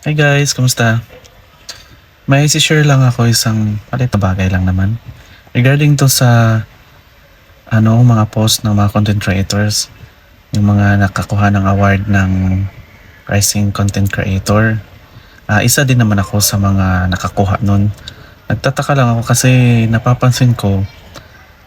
Hi guys, kumusta? May share lang ako isang palit na bagay lang naman. Regarding to sa ano, mga post ng mga content creators, yung mga nakakuha ng award ng Rising Content Creator. Ah, isa din naman ako sa mga nakakuha nun. Nagtataka lang ako kasi napapansin ko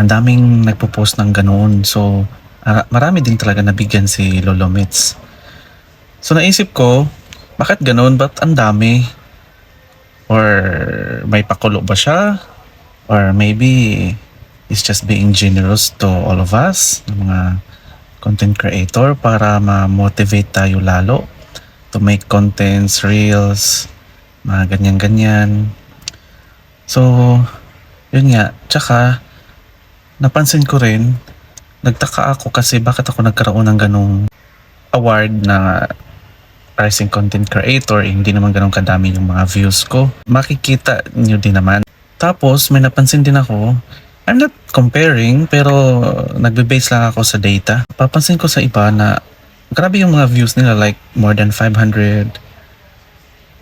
ang daming nagpo-post ng ganoon. So, ara- marami din talaga nabigyan si Lolo Mitz. So, naisip ko, bakit ganoon? Ba't ang dami? Or may pakulo ba siya? Or maybe he's just being generous to all of us, mga content creator para ma-motivate tayo lalo to make contents, reels, mga ganyan-ganyan. So, yun nga. Tsaka, napansin ko rin, nagtaka ako kasi bakit ako nagkaroon ng ganong award na rising content creator, eh, hindi naman ganun kadami yung mga views ko. Makikita nyo din naman. Tapos, may napansin din ako, I'm not comparing, pero nagbe-base lang ako sa data. Papansin ko sa iba na grabe yung mga views nila, like more than 500.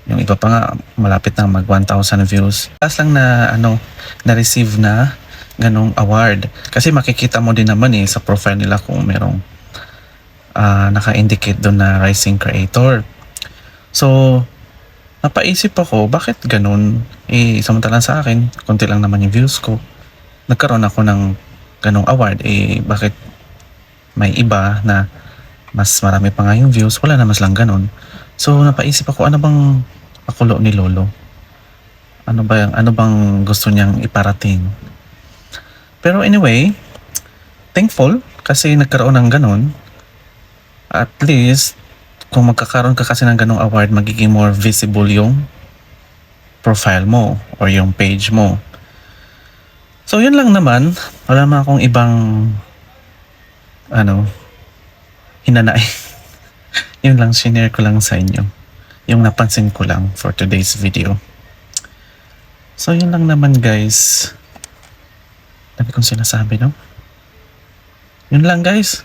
Yung iba pa nga, malapit na mag 1,000 views. Last lang na, ano, na-receive na ganong award. Kasi makikita mo din naman eh sa profile nila kung merong ah, naka-indicate doon na rising creator. So, napaisip ako, bakit ganun? Eh, samantalang sa akin, konti lang naman yung views ko. Nagkaroon ako ng ganong award, eh, bakit may iba na mas marami pa nga yung views, wala na mas lang ganun. So, napaisip ako, ano bang pakulo ni Lolo? Ano ba ano bang gusto niyang iparating? Pero anyway, thankful kasi nagkaroon ng ganun at least kung magkakaroon ka kasi ng ganong award, magiging more visible yung profile mo or yung page mo. So, yun lang naman. Wala naman akong ibang ano, hinanay. yun lang, shinare ko lang sa inyo. Yung napansin ko lang for today's video. So, yun lang naman guys. Dami kong sinasabi, no? Yun lang guys.